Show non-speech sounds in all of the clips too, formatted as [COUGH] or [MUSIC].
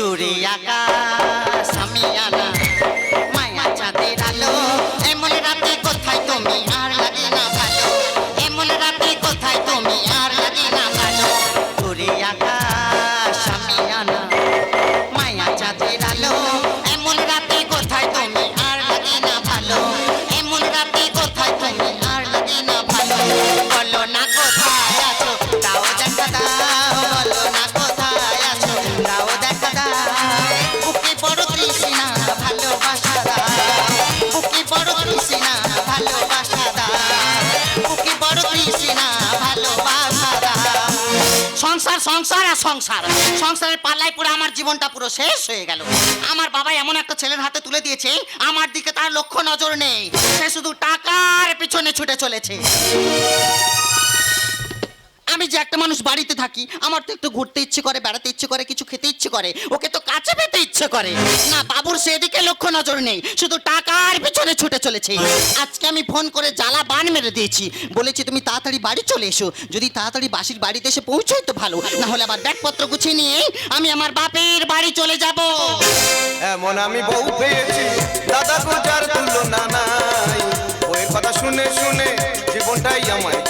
দূরে আকাশ। সংসার আর সংসার। সংসারের পাল্লায় পুরো আমার জীবনটা পুরো শেষ হয়ে গেল। আমার বাবা এমন একটা ছেলের হাতে তুলে দিয়েছে, আমার দিকে তার লক্ষ্য নজর নেই। সে শুধু টাকার পিছনে ছুটে চলেছে। আমি যে একটা মানুষ বাড়িতে থাকি, আমার তো একটু ঘুরতে ইচ্ছে করে, বেড়াতে ইচ্ছে করে, কিছু খেতে ইচ্ছে করে, ওকে তো কাছে পেতে ইচ্ছে করে। না, বাবুর সেদিকে লক্ষ্য নজর নেই, শুধু টাকার পিছনে ছুটে চলেছে। আজকে আমি ফোন করে জ্বালা বান মেরে দিয়েছি, বলেছি তুমি তাড়াতাড়ি বাড়ি চলে এসো, যদি তাড়াতাড়ি বাসির বাড়িতে এসে পৌঁছোই তো ভালো, না হলে আমার ব্যাগপত্র গুছিয়ে নিয়ে আমি আমার বাপের বাড়ি চলে যাব। এমন আমি বউ পেয়েছি, দাদা গোজার তুলনা নাই। বইয়ের কথা শুনে শুনে জীবনটাই আমায়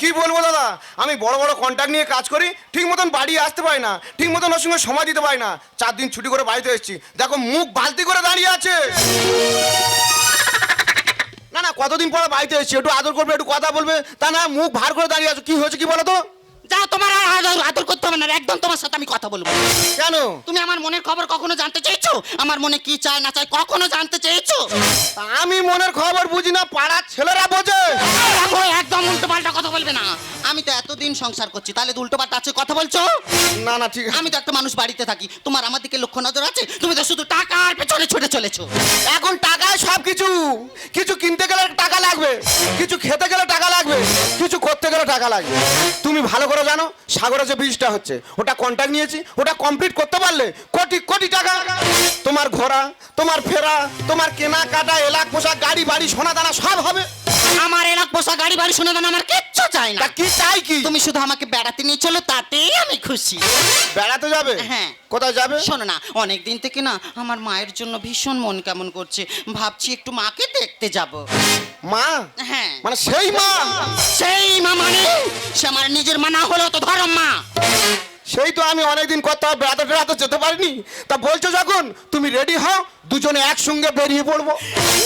কি বলব দাদা? আমি বড় বড় কন্ট্যাক্ট নিয়ে কাজ করি, ঠিক মতন বাড়ি আসতে পারি না, ঠিক মতন ওর সঙ্গে সময় দিতে পারি না। চার দিন ছুটি করে বাড়িতে এসেছি। দেখো, মুখ বালতি করে দাঁড়িয়ে আছে। না না, কতদিন পরে বাড়িতে এসেছি? একটু আদর করবে, একটু কথা বলবে। তা না, মুখ ভার করে দাঁড়িয়ে আছো। কি হয়েছে কি বলো তো? যাও তোমার আর আদর আদর করতে হবে না একদম তোমার সাথে আমি কথা বলব কেন? তুমি আমার মনের খবর কখনো জানতে চেয়েছো? আমার মনে কি চায় না চায় কখনো জানতে চেয়েছো? তা আমি মনের খবর বুঝি না পাড়ার ছেলেরা বোঝে। দেখো একদম উল্টো পাল্টা কথা বলবে না। আমি তো এতদিন সংসার করছি তাহলে উল্টো পাল্টা আছে কথা বলছো? না না ঠিক আছে আমি তো একটা মানুষ বাড়িতে থাকি তোমার আমার দিকে লক্ষ্য নজর আছে? তুমি তো শুধু টাকা টাকার পেছনে ছুটে চলেছো। এখন টাকায় সব কিছু কিছু কিনতে গেলে টাকা লাগবে কিছু খেতে গেলে টাকা লাগবে কিছু করতে গেলে টাকা লাগবে। তুমি ভালো করে জানো? সাগরে যে ব্রিজটা হচ্ছে ওটা কন্ট্যাক্ট নিয়েছি ওটা কমপ্লিট করতে পারলে কোটি কোটি টাকা। তোমার ঘোরা তোমার ফেরা তোমার কেনাকাটা এলাক পোশাক গাড়ি বাড়ি সোনা দানা সব হবে। আমার এলাক পোষা গাড়ি বাড়ি শুনে দেন আমার কিচ্ছু চাই না। তা কি চাই কি? তুমি শুধু আমাকে বেড়াতে নিয়ে চলো তাতেই আমি খুশি। বেড়াতে যাবে? হ্যাঁ। কোথায় যাবে? শোনো না অনেক দিন থেকে না আমার মায়ের জন্য ভীষণ মন কেমন করছে। ভাবছি একটু মাকে দেখতে যাব। মা? হ্যাঁ। মানে সেই মা? সেই মা মানে সে আমার নিজের মা না হলেও তো ধরম মা। সেই তো আমি অনেকদিন কোথাও বেড়াতে বেড়াতে যেতে পারিনি। তা বলছো যখন তুমি রেডি হও দুজনে একসঙ্গে বেরিয়ে পড়ব।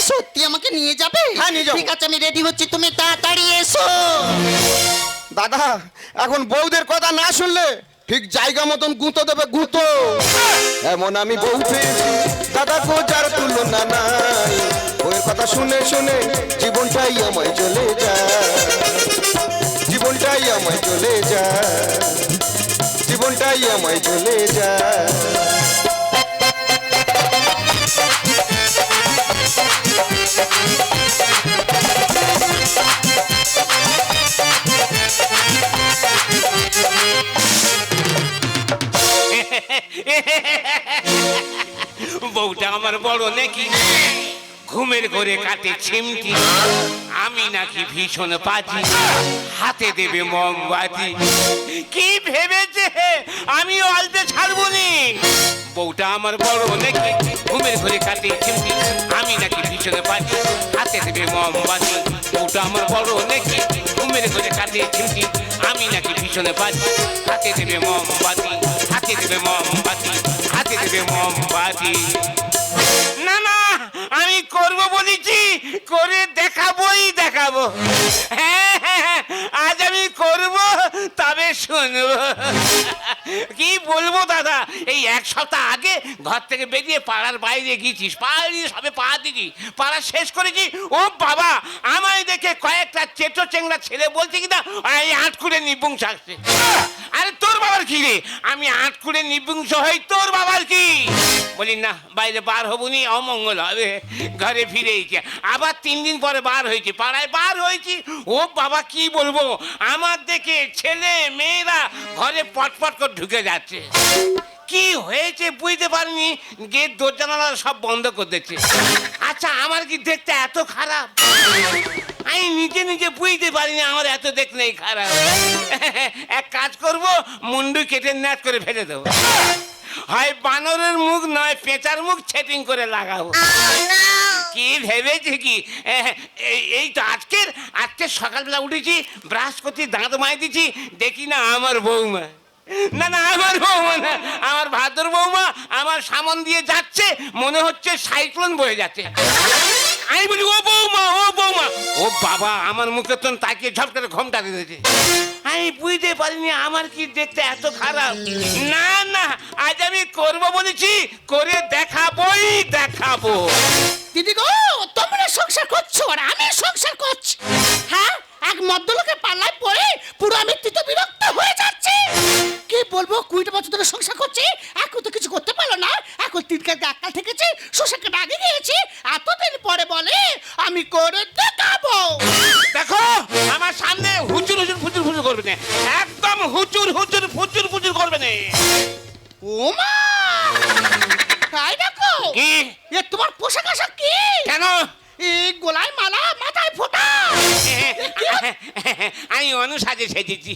সত্যি আমাকে নিয়ে যাবে? হ্যাঁ, নিয়ে যাব। ঠিক আছে আমি রেডি হচ্ছি তুমি তাড়াতাড়ি এসো। দাদা এখন বউদের কথা না শুনলে ঠিক জায়গা মতন গুঁতো দেবে গুঁতো। এমন আমি বউ পেয়েছি। দাদা গোজার তুলনা নাই। বউয়ের কথা শুনে শুনে জীবনটাই আমায় চলে যায়। জীবনটাই আমায় চলে যায়। জীবনটাই আমায় চলে যায়। ঘুমের ঘরে কাটে ছিমটি। আমি নাকি ভীষণ পাজি, হাতে দেবে মোমবাতি। কি ভেবেছে আমি অল্পে ছাড়বো নি বউটা আমার বড় নাকি, ঘুমের ঘরে কাটে ছিমটি। আমি নাকি ভীষণ পাজি, হাতে দেবে মোমবাতি। বউটা আমার বড় নাকি ঘুমের করে কাটে চিমটি আমি নাকি পিছনে পাচ্ছি হাতে দেবে মোমবাতি হাতে দেবে মোমবাতি হাতে দেবে মোমবাতি। না না আমি করব বলেছি করে দেখাবোই দেখাবো। হ্যাঁ হ্যাঁ, হ্যাঁ, আজ আমি করব তবে শুনব। কি বলব দাদা? এই এক সপ্তাহ আগে ঘর থেকে বেরিয়ে পাড়ার বাইরে গিয়েছিস পাড়া সবে পা দিছি পাড়া শেষ করেছি ও বাবা, আমায় দেখে কয়েকটা চেটো চেংড়া ছেলে বলছে কি না? এই আটকুড়ে নিপুংস আসছে। আরে তোর বাবার কি রে? আমি আটকুড়ে নিপুংস হই, তোর বাবার কি? বলি, না, বাইরে বার হবুনি অমঙ্গল হবে। ঘরে ফিরেইছে আবার তিন দিন পরে বার হয়েছে। পাড়ায় বার হয়েছি। ও বাবা, কি বলব? আমার দেখে ছেলে মেয়েরা ঘরে পটপট করে ঢুকে যাচ্ছে। কি হয়েছে বুঝতে পারিনি, গেট দরজা সব বন্ধ করে দিচ্ছে। আচ্ছা আমার কি দেখতে এত খারাপ? আমি নিজে নিজে বুঝতে পারিনি, আমার এত দেখলেই খারাপ। [LAUGHS] এক কাজ করব, মুন্ডু কেটে ন্যাট করে ফেলে দেবো। হয় বানরের মুখ নয় পেঁচার মুখ সেটিং করে লাগাবো। কি ভেবেছি কি? এই তো আজকের আজকে সকালবেলা উঠেছি ব্রাশ করছি দাঁত মাই দিছি দেখি না আমার বৌমা। না না আমার বৌমা না আমার ভাদর বৌমা আমার সামন দিয়ে যাচ্ছে মনে হচ্ছে সাইক্লোন বয়ে যাচ্ছে। আমি বলি ও বৌমা ও বৌমা। ও বাবা আমার মুখে তো তাকিয়ে ঝপ করে ঘোমটা দিয়েছে। আমি বুঝতে পারিনি, আমার কি দেখতে এত খারাপ? না না, আজ আমি করব বলেছি, করে দেখাবই, দেখাবো। দিদি গো, তোমরা সংসার করছ আর আমি সংসার করছি। হ্যাঁ? এক মদ্যলোকের পাল্লায় পড়ে পুরো আমি তো বিরক্ত হয়ে যাচ্ছি। কি বলব কুড়িটা বছর ধরে সংসার করছি এখন তো কিছু করতে পারল না। এখন তিন কালকে এককাল থেকেছি শ্বশুরকে ডাকে গিয়েছি। এতদিন পরে বলে আমি করে দেখাবো। দেখো আমার সামনে হুচুর হুচুর ফুচুর ফুচুর করবে না। একদম হুচুর হুচুর ফুচুর ফুচুর করবে না। ও মা তাই দেখো কি? এ তোমার পোশাক আশাক কি? কেন? এই গোলায় মালা আমি অনুসাজে সেজেছি।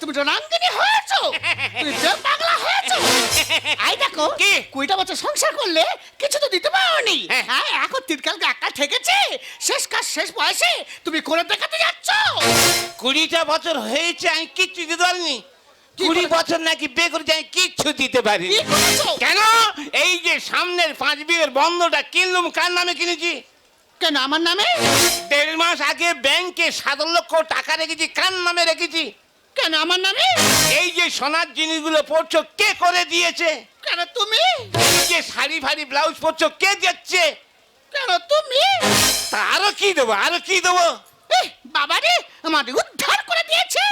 তুমি রণাঙ্গিনী হয়েছো। তুমি পাগলা হয়েছো। আই দেখো কি? কুড়িটা বছর সংসার করলে কিছু তো দিতে পারোনি। হ্যাঁ। হ্যাঁ এখন তিনকাল একা ঠেকেছে। শেষ কাজ শেষ বয়সে তুমি করে দেখাতে যাচ্ছ। কুড়িটা বছর হয়েছে আমি কিচ্ছু দিতে পারিনি। কুড়ি বছর নাকি বিয়ে করেছি আমি কিচ্ছু দিতে পারিনি। কেন? এই যে সামনের পাঁচ বিয়ের বন্ধটা কিনলুম কার নামে কিনেছি? কেন আমার নামে? দেড় মাস আগে ব্যাংকে সাত লক্ষ টাকা রেখেছি। কার নামে রেখেছি? কেন আমার নামে? এই যে সোনার জিনিসগুলো পড়ছো কে করে দিয়েছে? কেন তুমি? এই যে শাড়ি ফাড়ি ব্লাউজ পরছো কে দিচ্ছে? কেন তুমি? তা আরও কি দেবো আরও কি দেবো? বাবা রে আমাদের উদ্ধার করে দিয়েছে।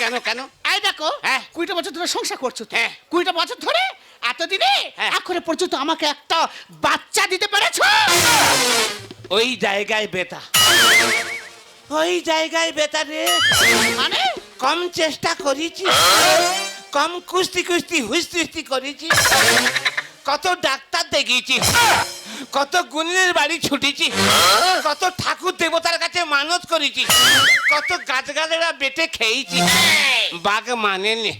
কেন কেন? আই দেখো হ্যাঁ। কুড়িটা বছর ধরে সংসার করছ তো? হ্যাঁ। কুড়িটা বছর ধরে এতদিনে হ্যাঁ। এখনও পর্যন্ত আমাকে একটা বাচ্চা দিতে পেরেছ? ওই জায়গায় বেতা। ওই জায়গায় বেতা রে। মানে? কম চেষ্টা করেছি। কম কুস্তি কুস্তি হুস্তি হুস্তি করেছি। কত ডাক্তার দেখিয়েছি। কত গুণের বাড়ি ছুটেছি। কত ঠাকুর দেবতার কাছে মানত করেছি। কত গাছগাছেরা বেটে খেয়েছি। বাঘ মানেনি।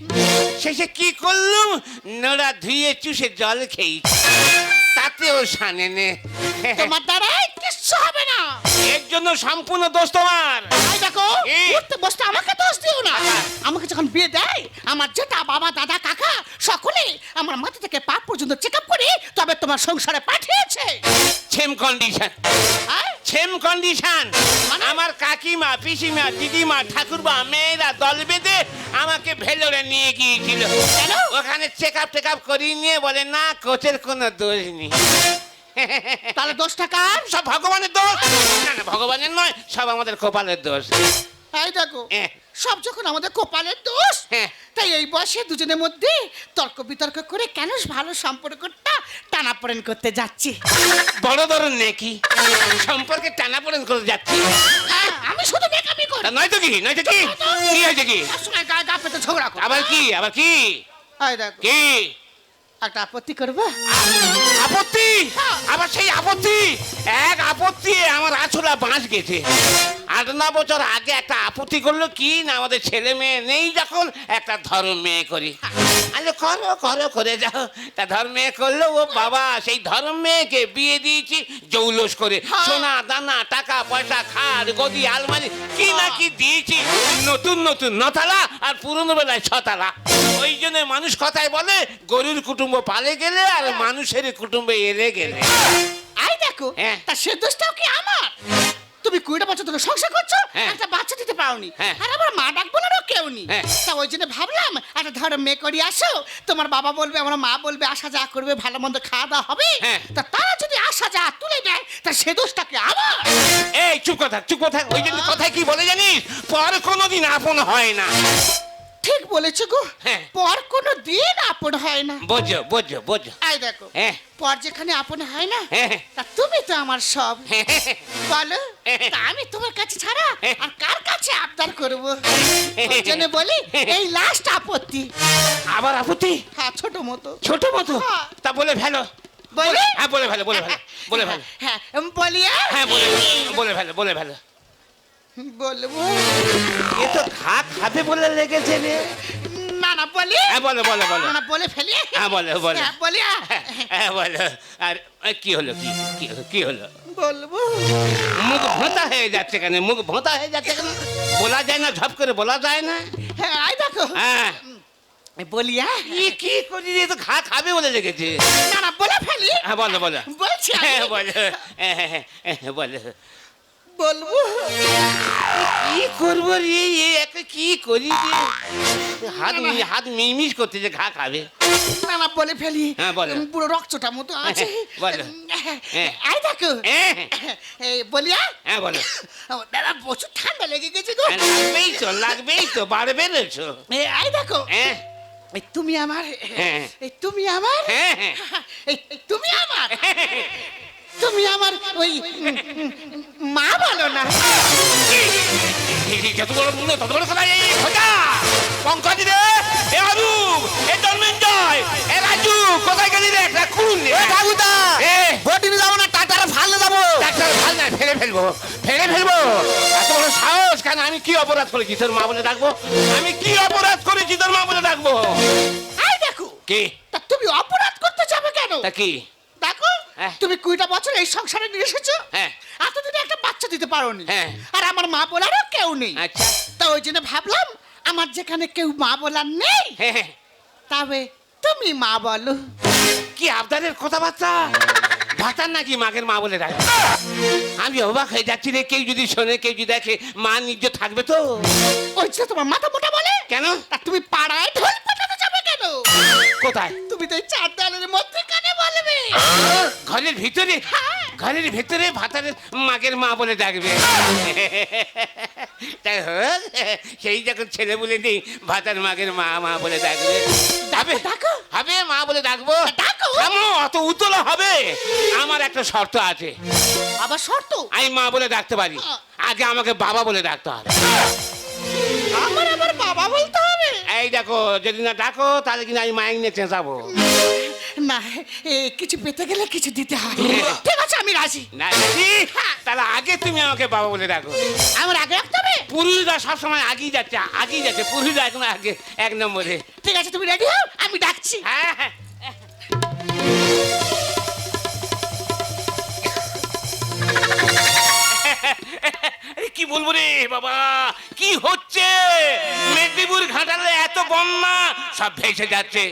শেষে কি করলুম? নোড়া ধুয়ে চুষে জল খেয়েছি। তাতেও শানে নে। তোমার দ্বারাই কিচ্ছু হবে না। এর জন্য সম্পূর্ণ দোষ তোমার। আই দেখো কি? উঠতে বসতে আমাকে দোষ দিও না। আমাকে যখন বিয়ে দেয় আমার জেঠা বাবা দাদা কাকা সকলে আমার মাথা থেকে পা পর্যন্ত চেক আপ করে তবে তোমার সংসারে পাঠিয়েছে। সেম কন্ডিশন আয়, সেম কন্ডিশন মানে? আমার কাকিমা পিসিমা দিদিমা ঠাকুরবা মেয়েরা দল বেঁধে আমাকে ভেলোরে নিয়ে গিয়েছিল। কেন? ওখানে চেক আপ টেক আপ করিয়ে নিয়ে বলে না কোচের কোনো দোষ নেই। [LAUGHS] তাহলে দোষ টাকার সব ভগবানের দোষ। না না ভগবানের নয় সব আমাদের কপালের দোষ। এই দেখো। সব যখন আমাদের কপালের দোষ হ্যাঁ। তাই এই বয়সে দুজনের মধ্যে তর্ক বিতর্ক করে কেন ভালো সম্পর্কটা টানাপোড়েন করতে যাচ্ছি? বড় ধরন নাকি। সম্পর্কে টানাপোড়েন করে যাচ্ছি। হ্যাঁ, আমি শুধু বেকামি করি। তা নয়তো কি নয়তো কি? কি হয়েছে কি? সবসময় গা গা পেতে ঝগড়া আবার কি আবার কি? এই দেখো। কি? একটা আপত্তি করব? আপত্তি? আবার সেই আপত্তি? এক আপত্তি আমার আছলা বাঁশ গেছে। আট ন বছর আগে একটা আপত্তি করল কি না আমাদের ছেলে মেয়ে নেই যখন একটা ধর্ম মেয়ে করি। আরে করো করো করে যাও। তা ধর্ম মেয়ে করল ও বাবা সেই ধর্ম মেয়েকে বিয়ে দিয়েছি জৌলস করে। সোনা দানা টাকা পয়সা খাট গদি আলমারি কি না কি দিয়েছি। নতুন নতুন নতালা আর পুরনো বেলায় ছতালা। ওই জন্য মানুষ কথায় বলে গরুর কুটুম্ব পালে গেলে আর মানুষের কুটুম্বে এলে গেলে। আই দেখো হ্যাঁ। তা সে দোষটাও কি আমার? তুমি কুড়িটা বছর ধরে সংসার করছ হ্যাঁ। একটা বাচ্চা দিতে পারোনি হ্যাঁ। আর আমার মা ডাক বলারও কেউ নেই। হ্যাঁ। তা ওই জন্য ভাবলাম একটা ধরো মেয়ে করি আসো। তোমার বাবা বলবে আমার মা বলবে আসা যা করবে ভালো মন্দ খাওয়া দাওয়া হবে। হ্যাঁ। তা তারা যদি আসা যা তুলে দেয় তা সে দোষটাকে আমার? এই চুপ কথা চুপ কথা। ওই জন্য কথায় কি বলে জানিস? পর কোনোদিন আপন হয় না। ঠিক বলেছে গো। হ্যাঁ। পর কোনো দিন আপন হয় না। বোঝো বোঝো বোঝো। আই দেখো হ্যাঁ। পর যেখানে আপন হয় না হ্যাঁ। তা তুমি তো আমার সব। হ্যাঁ। বলো তা আমি তোমার কাছে ছাড়া আর কার কাছে আবদার করব? ওই জন্য বলি এই লাস্ট আপত্তি। আবার আপত্তি? হ্যাঁ ছোট মতো। ছোট মতো? হ্যাঁ। তা বলে ফেলো। বলি? হ্যাঁ বলে ফেলো বলে ফেলো বলে ফেলো। হ্যাঁ বলি হ্যাঁ বলে বলে ফেলো বলে ফেলো। বলব? এ তো ঘা খাবে বলে লেগেছে রে। না না বলি। হ্যাঁ বলো বলো বলো। না বলে ফেলি। হ্যাঁ, বলো, বলো। হ্যাঁ, বলি। হ্যাঁ বলো। আর আর কি হলো কি কি হলো কি হলো? বলব। মুখ ভোঁতা হয়ে যাচ্ছে কেন? মুখ ভোঁতা হয়ে যাচ্ছে কেন? বলা যায় না ঝপ করে বলা যায় না? হ্যাঁ আই দেখো। হ্যাঁ। বলি হ্যাঁ কি করি রে? তো ঘা খাবে বলে লেগেছে। না না বলে ফেলি। হ্যাঁ বলো বলো। বলছি হ্যাঁ বলো। হ্যাঁ, হ্যাঁ, হ্যাঁ, বলো। বলব? কি করব রে? এ একে কি করি রে? হাত হাত মিমিস করতে যে ঘা খাবে। না না বলে ফেলি। হ্যাঁ, বলো। পুরো রক্তটা মতো আছে। বলো। হ্যাঁ। আই দেখো। হ্যাঁ এই বলিয়া? হ্যাঁ বলো। দাদা প্রচুর ঠান্ডা লেগে গেছে গো। হ্যাঁ, লাগবেই তো লাগবেই তো বাড়বে এই আই দেখো। হ্যাঁ। এই তুমি আমার। হ্যাঁ। এই তুমি আমার। হ্যাঁ হ্যাঁ। এই এই তুমি আমার। তুমি আমার ওই মা বলো না। যত বড় মুন্ড তত বড় কথা এই খোঁজা। পঙ্কজ রে এ অরূপ এ ধর্মেন্দ্রয় এ রাজু কোথায় গেলি রে? একটা খুন এ ঠাকুরদা এ? বটিনি যাব না টাটারে ফাললে যাব। ডাক্তার ভালো না ফেলে ফেলব ফেলে ফেলব। এত বড় সাহস কেন আমি কি অপরাধ করেছি? তোর মা বলে ডাকবো? আমি কি অপরাধ করেছি? তোর মা বলে ডাকবো? আই দেখো কি? তা তুমি অপরাধ করতে যাবে কেন? তা কি? দেখো। তুমি কুড়িটা বছর এই সংসারে নিয়ে এসেছ? হ্যাঁ। এতদিনে একটা বাচ্চা দিতে পারোনি। হ্যাঁ। আর আমার মা বলারও কেউ নেই। আচ্ছা। তা ওই জন্য ভাবলাম আমার যেখানে কেউ মা বলার নেই হ্যাঁ হ্যাঁ। তবে তুমি মা বলো। কি আবদারের কথাবার্তা? ভাতার নাকি মাকে মা বলে ডাকে? আমি অবাক হয়ে যাচ্ছি রে কেউ যদি শোনে কেউ যদি দেখে মা নিজ থাকবে তো? ওই যে তোমার মাথা মোটা বলে? কেন? তুমি পাড়ায় ঢোল পাঠাতে যাবে কেন? কোথায়? তুমি তো এই চার দেওয়ালের মধ্যে কানে বলবে? ঘরের ভিতরে ঘরের ভিতরে ভাতারের মাকের মা বলে ডাকবে। তাই হোক সেই যখন ছেলে বলে নেই ভাতার মাকের মা মা বলে ডাকবে। হবে? ডাকো। হবে? মা বলে ডাকবো? ডাকো। অত উতলা হবে? আমার একটা শর্ত আছে। আবার শর্ত? আমি মা বলে ডাকতে পারি। আগে আমাকে বাবা বলে ডাকতে হবে। আমার আবার বাবা বলতে হবে? এই দেখো যদি না ডাকো তাহলে কিনা আমি মাইক নিয়ে চেঁচাবো। না এ, কিছু পেতে গেলে কিছু দিতে হয়। ঠিক আছে আমি রাজি। না কি? তাহলে আগে তুমি আমাকে বাবা বলে ডাকো। আমার আগে রাখতে হবে? পুরুষরা সবসময় আগেই যাচ্ছে আগেই যাচ্ছে পুরুষরা এখন আগে এক নম্বরে। ঠিক আছে তুমি রেডি হও? আমি ডাকছি। হ্যাঁ হ্যাঁ। আরে কি বলব রে বাবা? কি হচ্ছে? মেদিনীপুর ঘাটালে এত বন্যা সব ভেসে যাচ্ছে।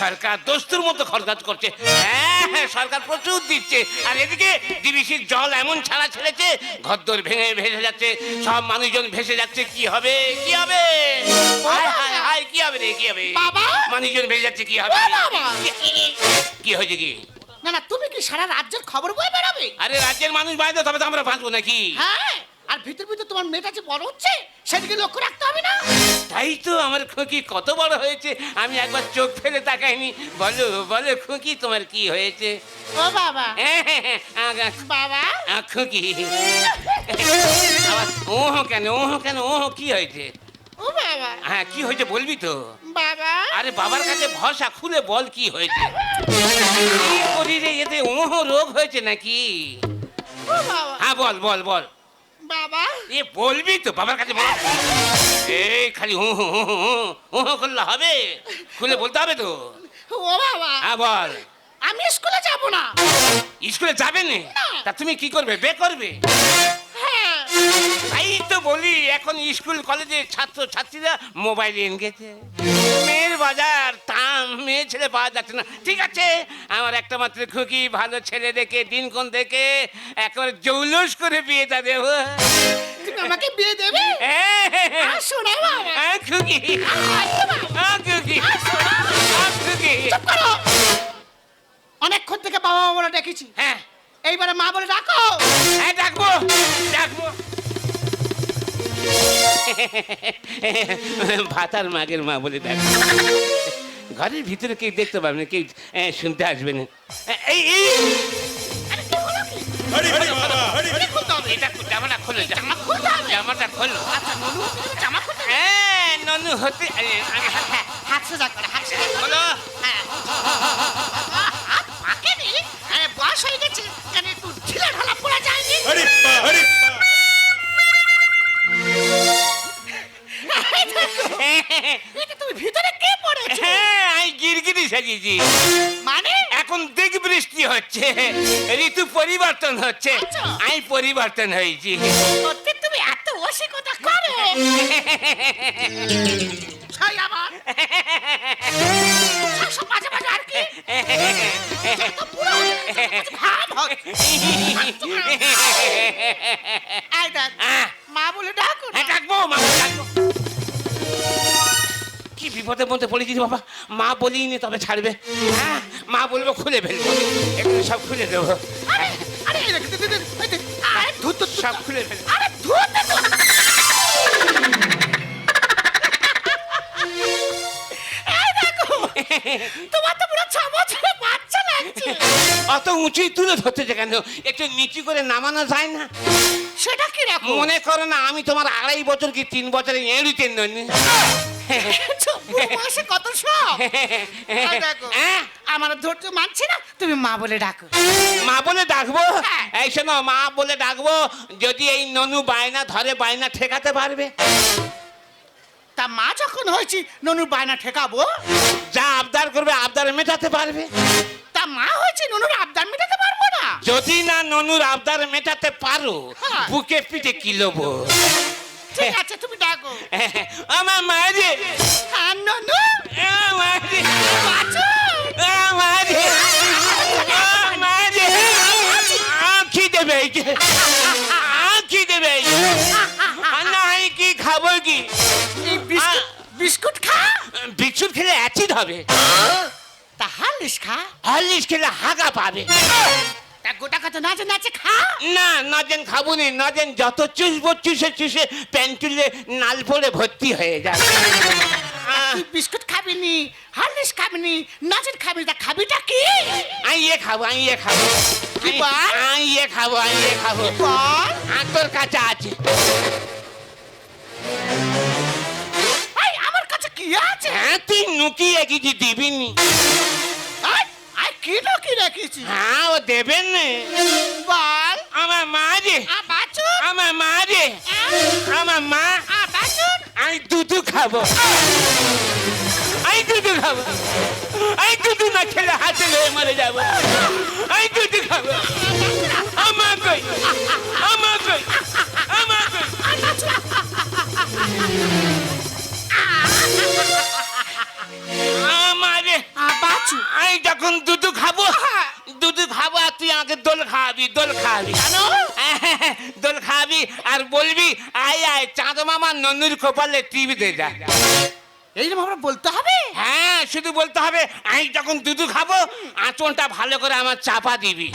সরকার দস্তুর মতো খরচ করছে। হ্যাঁ হ্যাঁ সরকার প্রচুর দিচ্ছে। আর এদিকে ডিবিসির জল এমন ছাড়া ছেড়েছে ঘরদোর ভেঙে ভেসে যাচ্ছে সব মানুষজন ভেসে যাচ্ছে। কি হবে? কি হবে? হায় কি হবে রে কি হবে? মানুষজন ভেসে যাচ্ছে কি হবে? কি হয়েছে কি? না না তুমি কি সারা রাজ্যের খবর বয়ে বেড়াবে? আরে রাজ্যের মানুষ বাইরে তবে তো আমরা বাঁচবো নাকি? হ্যাঁ। আর ভিতর ভিতর তোমার মেয়েটা যে বড় হচ্ছে সেদিকে লক্ষ্য রাখতে হবে না? তাই তো আমার খুঁকি কত বড় হয়েছে আমি একবার চোখ ফেলে তাকাইনি। বলো বলো খুঁকি তোমার কি হয়েছে? ও বাবা। হ্যাঁ, হ্যাঁ, হ্যাঁ, আগা, বাবা। আ, খুকি। আবার ওহো কেন ওহো কেন ওহো কি হয়েছে? ও বাবা। হ্যাঁ কি হয়েছে বলবি তো? বাবা। আরে বাবার কাছে ভরসা খুলে বল কি হয়েছে? কি করি রে এতে ওহো রোগ হয়েছে নাকি? ও বাবা। হ্যাঁ বল বল বল। বাবা। এ বলবি তো বাবার কাছে বল। এই খালি হু হু হু হু হু করলে হবে। খুলে বলতে হবে তো। ও বাবা। হ্যাঁ বল। আমি স্কুলে যাব না। স্কুলে যাবে না। তা তুমি কি করবে? বে করবে? তাই তো বলি এখন স্কুল কলেজে ছাত্র ছাত্রীরা মোবাইল এনে গেছে মেয়ের বাজার টান মেয়ে ছেলে পাওয়া যাচ্ছে না। ঠিক আছে আমার একটা মাত্র খুকি ভালো ছেলে দেখে দিনক্ষণ দেখে একেবারে জৌলুস করে বিয়েটা দেবো। তুমি আমাকে বিয়ে দেবে? হ্যাঁ, হ্যাঁ, হ্যাঁ। আসো না বাবা হ্যাঁ, খুকি। হ্যাঁ, খুকি। খুকি অনেকক্ষণ থেকে বাবা বলে ডেকেছি। হ্যাঁ। এইবারে মা বলে ডাকো। হ্যাঁ ডাকবো ডাকবো। ভাতার মাগের মা বলে দেখ ঘরের ভিতরে কেউ দেখতে পাবে না কেউ শুনতে আসবে না। এই খোলো খোলো। আচ্ছা ননু? হ্যাঁ হতে আমি- হ্যাঁ, হাত সোজা করে হাত সোজা বয়স হয়ে গেছে কেন একটু ঢিলা ঢালা পড়া যায়নি এটা তুমি ভিতরে কে পড়েছো? হ্যাঁ আমি গিরগিরি সাজিয়েছি মানে? এখন দিক বৃষ্টি হচ্ছে ঋতু পরিবর্তন হচ্ছে আচ্ছা। আমি পরিবর্তন হয়েছি। সত্যি তুমি এত করো। [LAUGHS] ছাই আবার [LAUGHS] আহ, মা বলে ডাকো হ্যাঁ, ডাকবো মা বলে ডাকবো। কি বিপদের মধ্যে পড়েছি রে বাবা? মা বলিনি তবে ছাড়বে। হ্যাঁ, মা বলব খুলে ফেলব এগুলো সব খুলে দেবো। আরে আরে এই অত উঁচুই তুলে ধরতেছে কেন? একটু নিচু করে নামানো যায় না। সেটা কি রাখো মনে করো না আমি তোমার আড়াই বছর কি তিন বছরে এড়িতে নই মাসে কত সব? হ্যাঁ? আমার ধৈর্য মানছে না তুমি মা বলে ডাকো। মা বলে ডাকবো? হ্যাঁ। এই শোনো মা বলে ডাকবো যদি এই ননু বায়না ধরে বায়না ঠেকাতে পারবে। তা মা যখন হয়েছি ননুর বায়না ঠেকাবো? যা আবদার করবে আবদার মেটাতে পারবে। মা হয়েছে ননুর আবদার মেটাতে পারব না। যদি না ননুর আবদার মেটাতে পারো হ্যাঁ। বুকে পিঠে কিলোবো ঠিক আছে তুমি ডাকো। আমার মাঝে হ্যাঁ ননু। মাঝে বাঁচো। মাঝে মাঝে খিদে পেয়েছে খিদে পেয়েছে না আমি কি খাব কি? এই বিস্কুট বিস্কুট খা। বিচ্ছুর খেলে অ্যাসিড হবে। তা হালিস খা। হরলিক্স খেলে হাগা পাবে। তা গোটা কত নাচে নাচে খা। না নজেন খাব নি নজেন যত চুষবো চুষে চুষে প্যান্টুলে নাল পড়ে ভর্তি হয়ে যাবে বিস্কুট খাবি নি হালিস খাবি নি নাচের খাবি তা খাবিটা কি? আমি ইয়ে খাব আমি ইয়ে খাব। কি বল? ইয়ে খাব আমি ইয়ে খাব বল? আর তোর কাছে আছে। হ্যাঁ তুই নুকিয়ে কিছু দিবিনি। আই আই কি না কি রেখেছি হ্যাঁ ও দেবেন না। বল। আমার মা বাচুন আমার মা যে। আমার মা। আমি দুধু খাব। আমি দুধু খাব। আমি দুধু না খেলে হাতে লয়ে মরে যাব। আমি দুধু খাব। আমার কই? আমার কই? আমার কই? আমারে। বাচু আমি যখন দুধু খাব দুধু খাব আর তুই আমাকে দোল খাওয়াবি দোল খাওয়াবি। কেন? [LAUGHS] দোল খাওয়াবি আর বলবি আয় আয় চাঁদ মামা নন্নুর কপালে টিভিতে যা। এইরকম আমরা বলতে হবে? হ্যাঁ শুধু বলতে হবে আমি যখন দুধু খাব আঁচলটা ভালো করে আমার চাপা দিবি।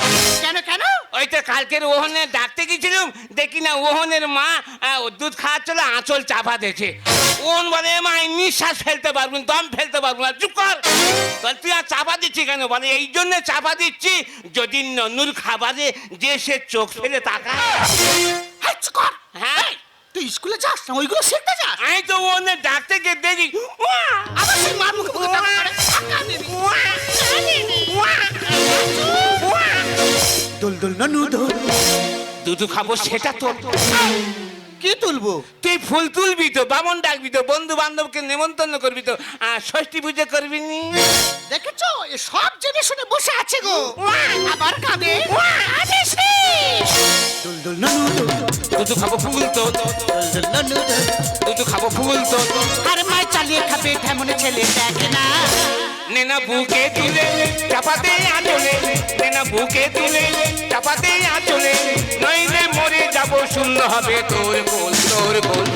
কেন কেন? ওই তো কালকের ওহনে ডাকতে গেছিলাম দেখি না ওহনের মা আহ, দুধ খাওয়াচ্ছিল আঁচল চাপা দিয়েছে। ওহন বলে মা আমি নিঃশ্বাস ফেলতে পারব না, দম ফেলতে পারব না চুপ কর। বল তুই আর চাপা দিচ্ছি কেন? বলে এই জন্য চাপা দিচ্ছি যদি ননুর খাবারে যে সে চোখ ফেলে তাকায়। হাই চুপ কর। হ্যাঁ? তুই স্কুলে যাস না? ওইগুলো শিখতে যাস? আমি তো ওহনে ডাকতে গিয়ে দেখি। "ওয়া, আবার সেই মার মুখে মুখে টাকা করে টাকা দিবি। দোল দোল ননু দোল। দুধু খাব সেটা তো। কি তুলবো? তুই ফুল তুলবি তো বামন ডাকবি তো বন্ধু বান্ধবকে নেমন্তন্ন করবি তো আর ষষ্ঠী পুজো করবি নি। দেখেছ? এ সব জেনে শুনে বসে আছে গো। আবার ননু দোল দুধু খাব ফুল তো। দুধু খাব ফুল তো। আরে মাই চালিয়ে খাবে তেমন ছেলে দেখে না। নেনা বুকে তুলে চাপাতে আঁচলে নেনা বুকে তুলে চাপাতে আঁচলে নইলে মরে যাব শূন্য হবে তোর গোল তোর গোল।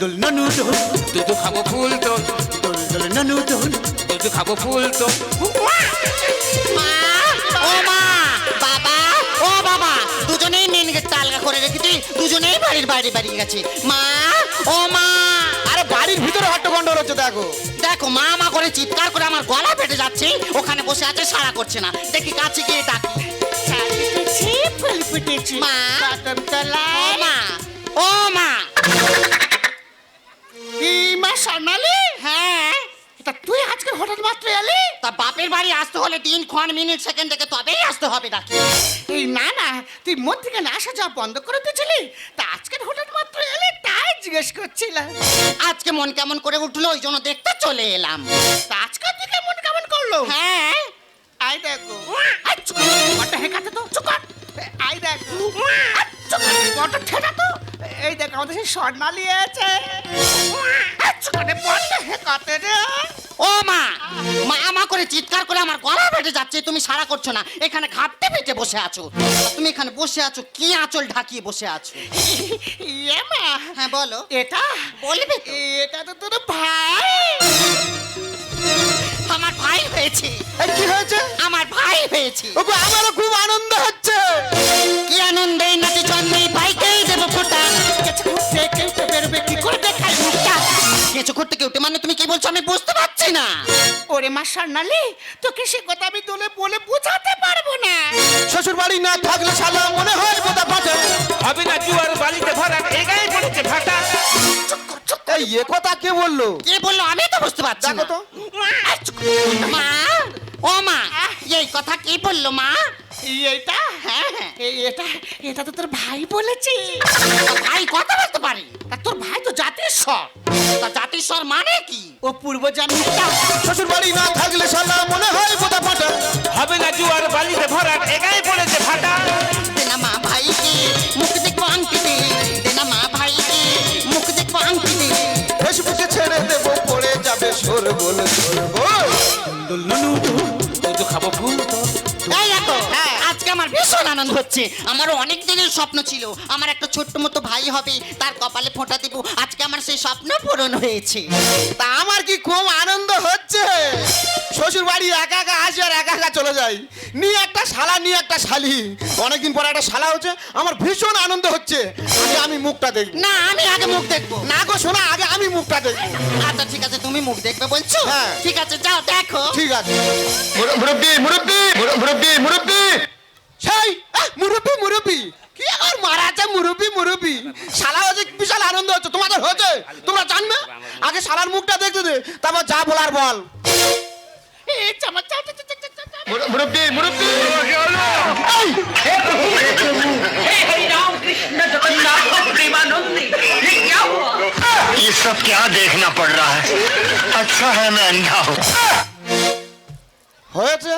দোল ননু দোল দুধু খাব ফুল তো। দোল দোল ননু দোল দুধু খাব ফুল তো। মা ও মা বাবা ও বাবা আলগা করে রেখেছি দুজনেই বাড়ির বাইরে বাড়িয়ে গেছে। মা ও মা। আরে বাড়ির ভিতরে হট্টগন্ডল হচ্ছে দেখো। দেখো মা মা করে চিৎকার করে আমার গলা ফেটে যাচ্ছে ওখানে বসে আছে সারা করছে না। দেখি কাছে গিয়ে ডাকি। ফুল ফুটেছি মা। ও মা। ও মা। এই মা স্বর্ণালী হ্যাঁ। তা তুই আজকে হঠাৎ মাত্র এলি? তা বাপের বাড়ি আসতে হলে দিন ক্ষণ মিনিট সেকেন্ড থেকে তবেই আসতে হবে নাকি? এই না না তুই মন থেকে না আসা যাওয়া বন্ধ করে দিয়েছিলি? তা আজকের হঠাৎ মাত্র এলে তাই জিজ্ঞেস করছিলাম আজকে মন কেমন করে উঠল ওই জন্য দেখতে চলে এলাম। তা আজকে দিকে মন কেমন করল? হ্যাঁ। আই দেখো। আচ্ছা হেঁকাতে তো চুপ কর। আই দেখো। কর, বড্ড ঠেকা তো। এই দেখো আমাদের সেই রে, বড্ড হেঁকাতে রে। ও মা মা মা করে চিৎকার করে আমার গলা ফেটে যাচ্ছে তুমি সারা করছ না। এখানে ঘাপটে পেটে বসে আছো। তুমি এখানে বসে আছো কি আঁচল ঢাকিয়ে বসে আছো? ইয়ে মা হ্যাঁ বলো। এটা বলবে এটা তো তোর ভাই। হয়েছে। এই কি হয়েছে? আমার ভাই হয়েছে। ওগো আমারও খুব আনন্দ হচ্ছে। কি আনন্দে নাচে জন্মে ভাইকেই দেব ফোটা। কিছু করতে কেউ বেরোবে কি করে দেখাই মুখটা। কেঁচো করতে কেউটে মানে তুমি কি বলছো? আমি বুঝতে পারছি না। ওরে মা সারনালি তোকে সে কথা আমি তোলে বলে বোঝাতে পারব না। শ্বশুর বাড়ি না থাকলে শালা এ কথা কে বলল? কে বলল আমি তো বুঝতে পারছি দেখো না। তো। মা ও মা এই কথা কে বলল মা? এইটা? হ্যাঁ হ্যাঁ। এই এটা এটা তো তোর ভাই বলেছে। ভাই কথা বলতে পারি? তা তোর ভাই তো জাতির স্বর তা জাতির স্বর মানে কি? ও পূর্ব জন্মটা শ্বশুর বাড়ি না থাকলে শালা মনে হয় বোধা ফাটে। হবে না জুয়ার বালিতে ভরা এগাই পড়েছে ফাটা। দেনা মা ভাইকে মুখ দেখব আংটি দে দেনা মা ভাইকে মুখ দেখব আংটি যাবে সর বল সর বল দুধ খাব ফুল ভীষণ আনন্দ হচ্ছে। আমারও অনেক দিনের স্বপ্ন ছিল। আমার একটা ছোট্ট মতো ভাই হবে তার কপালে ফোঁটা দিব। আজকে আমার সেই স্বপ্ন পূরণ হয়েছে। তা আমার কি খুব আনন্দ হচ্ছে? শ্বশুর বাড়ি একা একা আসি আর একা একা চলে যাই। নিয়ে একটা শালা নিয়ে একটা শালি। অনেকদিন পরে একটা শালা হচ্ছে। আমার ভীষণ আনন্দ হচ্ছে। আগে আমি মুখটা দেখব। না আমি আগে মুখ দেখব। না গো শোনা আগে আমি মুখটা দেখব। আচ্ছা ঠিক আছে তুমি মুখ দেখবে বলছো? হ্যাঁ। ঠিক আছে যাও দেখো। ঠিক আছে। মুরব্বি মুরব্বি মুরব্বি মুরব্বি। সেই আহ, মুরব্বি মুরব্বি কি আর মারা আছে মুরব্বি মুরব্বি শালা হচ্ছে বিশাল আনন্দ হচ্ছে তোমাদের হচ্ছে তোমরা জানবে আগে শালার মুখটা দেখতে দে তারপর যা বলার বল এই চামা চা চা চা চা, চা চা। মুরব্বি মুরব্বি ये सब क्या देखना पड़ रहा है अच्छा है मैं अंधा हूँ হয়েছে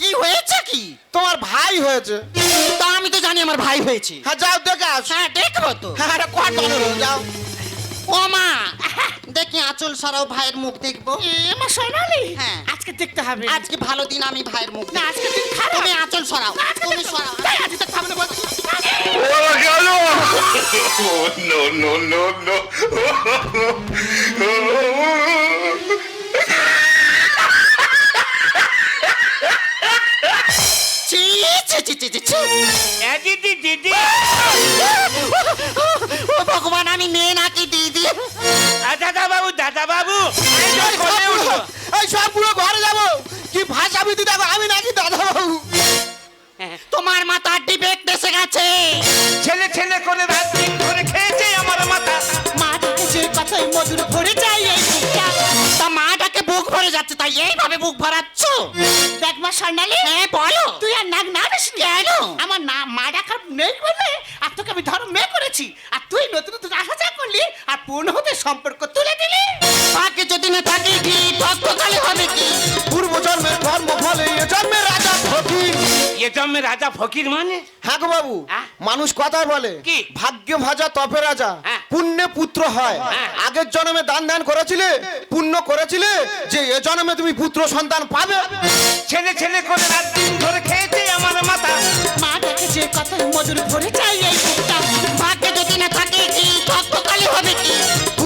কি হয়েছে কি? তোমার ভাই হয়েছে। তা আমি তো জানি আমার ভাই হয়েছে। হ্যাঁ যাও দেখে আস। হ্যাঁ দেখব তো। হ্যাঁ এটা কত যাও। ও মা দেখি আঁচল সরাও ভাইয়ের মুখ দেখব। এ মা সোনালি হ্যাঁ। আজকে দেখতে হবে। আজকে ভালো দিন আমি ভাইয়ের মুখ না আজকে দিন খারাপ। তুমি আঁচল সরাও আজকে তুমি সরাও। তাই আজকে তো হবে না বলছি। no, no, no, no. ছি ছি ছি ছি ছি, ছি। দিদি দিদি ও ভগবান আমি মেয়ে নাকি দিদি দাদা বাবু দাদা বাবু এই যে সব কোলে পুরো- উঠো। এই সব পুরো ঘরে যাব কি ভাষা বিধি দেখো আমি নাকি দাদা বাবু তোমার মাথা ডিবেক দেশে গেছে ছেলে ছেলে করে রাত দিন ধরে খেয়েছে আমার মাথা মা ডাকে যে কথাই মধুর ভরে যায় এই বুকটা। তা ভরে যাচ্ছে তাই এইভাবে মুখ ভরাচ্ছ? দেখ মা স্বর্ণালী। হ্যাঁ বলো। তুই আর নাক না বেশি কেন? আমার না মা ডাকার নেই বলে আর তোকে আমি ধর্ম মেয়ে করেছি। আর তুই নতুন নতুন আসা যা করলি আর পূর্ণ হতে সম্পর্ক তুলে দিলি। আগে যদি না থাকে কি? ভক্তকালে হবে কি? এ জন্মে রাজা ফকির মানে হ্যাঁ গো বাবু হ্যাঁ? মানুষ কথায় বলে কি? ভাগ্য ভাজা তপে রাজা হ্যাঁ। পুণ্যে পুত্র হয় হ্যাঁ। আগের জন্মে দান দান করেছিলে পুণ্য করেছিলে যে এ জন্মে তুমি পুত্র সন্তান পাবে ছেলে ছেলে করে রাত দিন ধরে খেয়েছে আমার মাথা মা ডাকে যে কথাই মধুর ভরে যায় এই ভাগ্যে যদি না থাকে কি ভক্তকালে হবে কি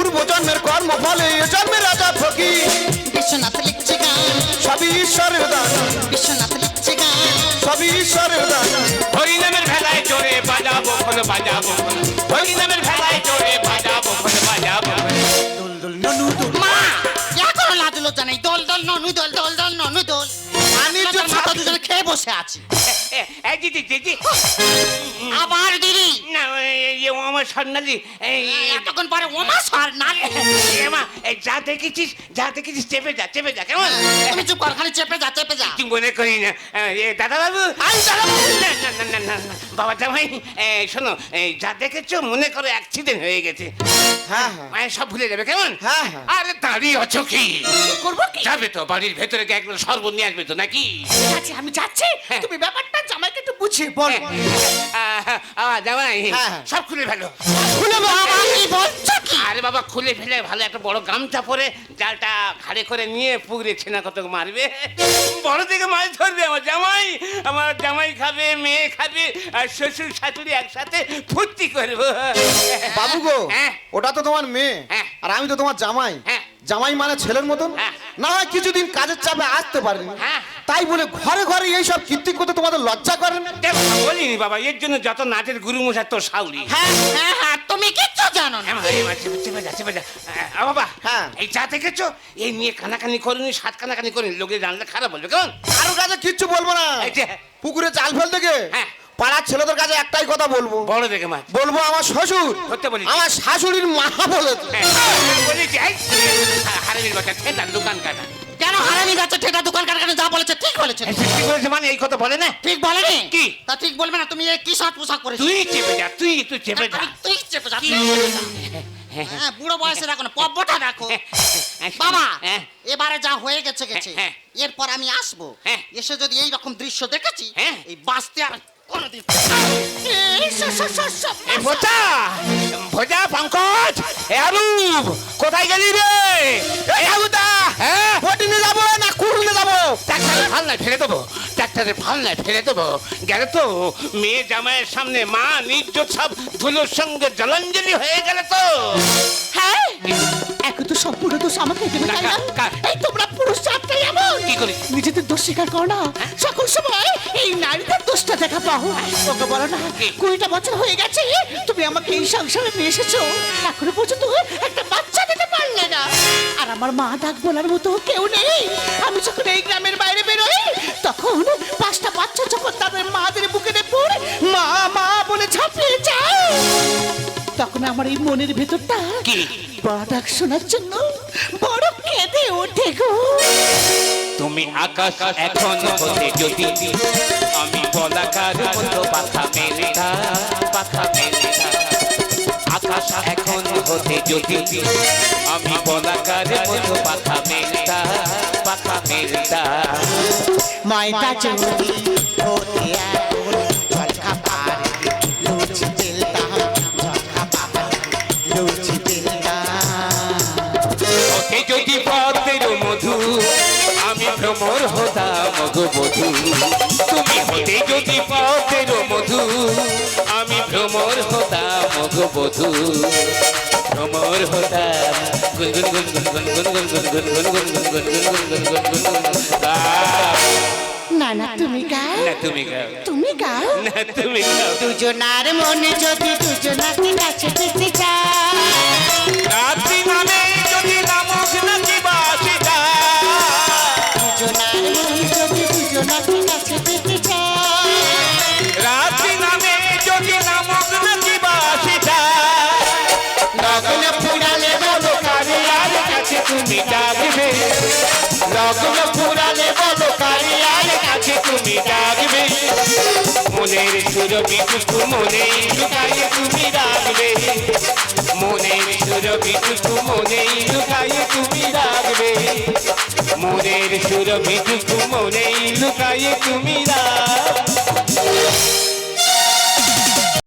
পূর্ব জন্মের কর্ম ফলে এ জন্মের রাজা ফকির। বিশ্বনাথ লিখছে গান। সবই ঈশ্বরের দান। বিশ্বনাথ লিখছে গান। সবই ঈশ্বরের দান। হরিনামের ভেলায় চড়ে বাজাবো খোল বাজাবো হরিনামের ভেলায় চড়ে বাজাবো খোল বাজাবো খোল। মা এখনও লাজ লজ্জা নেই। দোল দোল ননু দোল দোল দোল ননু দোল। আমি তো মাথা দুজনে খেয়ে বসে আছি। এ, এ, দিদি দিদি আবার দিদি না ও আমার স্বর্ণালী এতক্ষণ পরে ওমা সর এমা যা দেখেছিস যা দেখেছিস চেপে যা চেপে যা কেমন? তুমি চুপ কর খালি চেপে যা চেপে যা। তুই মনে করি না এ দাদা বাবু না না না বাবা জামাই শোনো যা দেখেছ মনে করো অ্যাক্সিডেন্ট হয়ে গেছে। হ্যাঁ হ্যাঁ সব ভুলে যাবে কেমন? হ্যাঁ, হ্যাঁ। আরে দাঁড়িয়ে আছো কি? করব কি? যাবে তো বাড়ির ভেতরে গিয়ে একদম সর্বন নিয়ে আসবে তো নাকি? ঠিক আছে আমি যাচ্ছি। হ্যাঁ। তুমি ব্যাপারটা জামাইকে একটু বুঝিয়ে বল। জামাই হ্যাঁ, হ্যাঁ। সব খুলে ফেলো। খুলে বাবা কি বলছো কি? আরে বাবা খুলে ফেলে ভালো একটা বড় গামছা পরে জালটা ঘাড়ে করে নিয়ে পুকুরে ছেনা কত মারবে। বড় থেকে মাছ ধরবে আমার জামাই। আমার জামাই খাবে মেয়ে খাবে আর শ্বশুর শাশুড়ি একসাথে ফুর্তি করব। বাবু গো হ্যাঁ। ওটা তো তোমার মেয়ে হ্যাঁ। আর আমি তো তোমার জামাই। হ্যাঁ। জামাই মানে ছেলের মতন? হ্যাঁ। না হয় কিছুদিন কাজের চাপে আসতে পারিনি। হ্যাঁ। তাই বলে ঘরে ঘরে এইসব কীর্তি করতে তোমাদের লজ্জা করে না? দেখো বলিনি বাবা এর জন্য যত নাচের গুরু মশাই তোর সাউরি হ্যাঁ হ্যাঁ হ্যাঁ তুমি কিচ্ছু জানো না। হ্যাঁ, বাবা হ্যাঁ। এই চা দেখেছ এই নিয়ে কানাকানি করিনি সাত কানাকানি করিনি লোকে জানলে খারাপ বলবে কেমন? কারোর কাছে কিচ্ছু বলব না। এই যে পুকুরে জাল ফেলতে গে হ্যাঁ। পাড়ার ছেলেদের কাছে একটাই কথা বলব। বড় দেখে মা। বলব আমার শ্বশুর। আমার শাশুড়ির মা বলেছে। হ্যাঁ, বলেছি, দোকান কাটা কেন হারামি গাছে ঠেটা দোকান কারখানে যা বলেছে ঠিক বলেছে ঠিক বলেছে মানে এই কথা বলে না? ঠিক বলেনি কি? তা ঠিক বলবে না তুমি এই কি শার্ট পোশাক পরেছো? তুই চেপে যা তুই একটু চেপে যা। আমি- তুই চেপে যা তুই চেপে যা। হ্যাঁ বুড়ো বয়সে রাখো না পব্বটা রাখো। বাবা হ্যাঁ। এবারে যা হয়ে গেছে গেছে হ্যাঁ, এরপর আমি আসব। হ্যাঁ। এসে যদি এই রকম দৃশ্য দেখেছি হ্যাঁ। এই বাঁচতে আর কোনোদিন এই সব সব সব সব এ ভোজা ভোজা পঙ্কজ এ আরুপ কোথায় গেলি রে? এই আবুদা হ্যাঁ? বটিনে যাব না। কুড়ুনে যাব? ট্রাক্টরে ভালো নাই ফেলে দেবো। ট্রাক্টরে ভালো নাই ফেলে দেবো। গেলে তো মেয়ে জামাইয়ের সামনে মা নির্জত সব ধুলোর সঙ্গে জলাঞ্জলি হয়ে গেলে তো। হ্যাঁ এখন তো সম্পূর্ণ দোষ আমাকে দেবে তাই না? এই তোমরা পুরুষ জাতটাই এমন। কি করি? নিজেদের দোষ স্বীকার করো না। সকল সময় এই নারীদের দোষটা দেখা পাও। ওকে বলো না কুড়িটা বছর হয়ে গেছে তুমি আমাকে এই সংসারে নিয়ে এসেছ। এখনও পর্যন্ত একটা বাচ্চা দিতে পারলে না। আর আমার মা ডাক বলার মতো কেউ নেই। আমি যখন এই গ্রামের বাইরে বেরোই তখন পাঁচটা বাচ্চা যখন তাদের মাদের বুকে পড়ে মা মা বলে ঝাঁপিয়ে যায়। তখন আমার এই মনের ভেতরটা কি? বড় ডাক শোনার জন্য বড় কেঁদে ওঠে গো। তুমি আকাশ এখন হতে যদি আমি বলাকার মতো পাখা মেলেটা পাখা আকাশ এখন হতে যদি আমি বলাকার মতো পাখা মেলতা পাখা মেলতা। মাইটা চুরি বধু ভ্রমর হতাম গুনগুন গুনগুন গুনগুন গুনগুন গুনগুন গুনগুন গুনগুন গুনগুন গুনগুন গুনগুন না না তুমি গাও না তুমি গাও তুমি গাও না তুমি গাও দুজনার মনে যদি দুজনাকে কাছে পেতে চাও রাত্রি নামে মনের সুরবিটুকু মনে লুকায়ে তুমি রাখবে মনের সুরবিটুকু মনে লুকায়ে তুমি রাখবে মনের সুরবিটুকু মনে লুকায়ে তুমি রাখবে